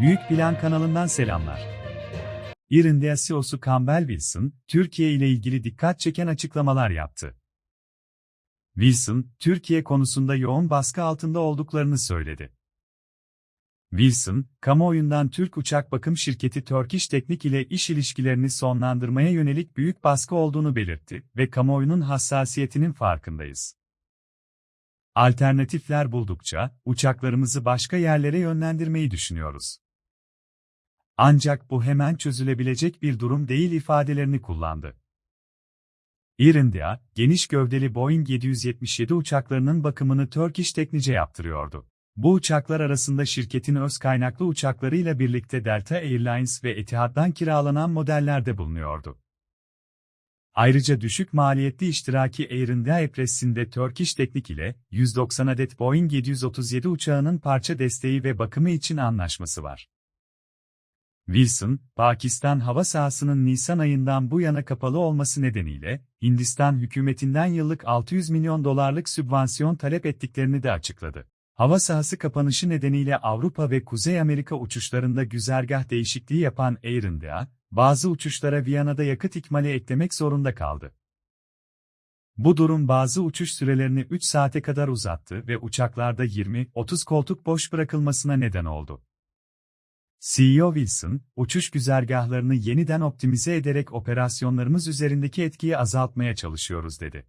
Büyük Plan kanalından selamlar. Air India CEO'su Campbell Wilson, Türkiye ile ilgili dikkat çeken açıklamalar yaptı. Wilson, Türkiye konusunda yoğun baskı altında olduklarını söyledi. Wilson, kamuoyundan Türk uçak bakım şirketi Turkish Teknik ile iş ilişkilerini sonlandırmaya yönelik büyük baskı olduğunu belirtti ve kamuoyunun hassasiyetinin farkındayız. Alternatifler buldukça, uçaklarımızı başka yerlere yönlendirmeyi düşünüyoruz. Ancak bu hemen çözülebilecek bir durum değil ifadelerini kullandı. Air India, geniş gövdeli Boeing 777 uçaklarının bakımını Turkish Teknice yaptırıyordu. Bu uçaklar arasında şirketin öz kaynaklı uçaklarıyla birlikte Delta Airlines ve Etihad'dan kiralanan modeller de bulunuyordu. Ayrıca düşük maliyetli iştiraki Air India Express'inde Turkish Teknik ile 190 adet Boeing 737 uçağının parça desteği ve bakımı için anlaşması var. Wilson, Pakistan hava sahasının Nisan ayından bu yana kapalı olması nedeniyle, Hindistan hükümetinden yıllık 600 milyon dolarlık sübvansiyon talep ettiklerini de açıkladı. Hava sahası kapanışı nedeniyle Avrupa ve Kuzey Amerika uçuşlarında güzergah değişikliği yapan Air India, bazı uçuşlara Viyana'da yakıt ikmali eklemek zorunda kaldı. Bu durum bazı uçuş sürelerini 3 saate kadar uzattı ve uçaklarda 20-30 koltuk boş bırakılmasına neden oldu. CEO Wilson, uçuş güzergahlarını yeniden optimize ederek operasyonlarımız üzerindeki etkiyi azaltmaya çalışıyoruz dedi.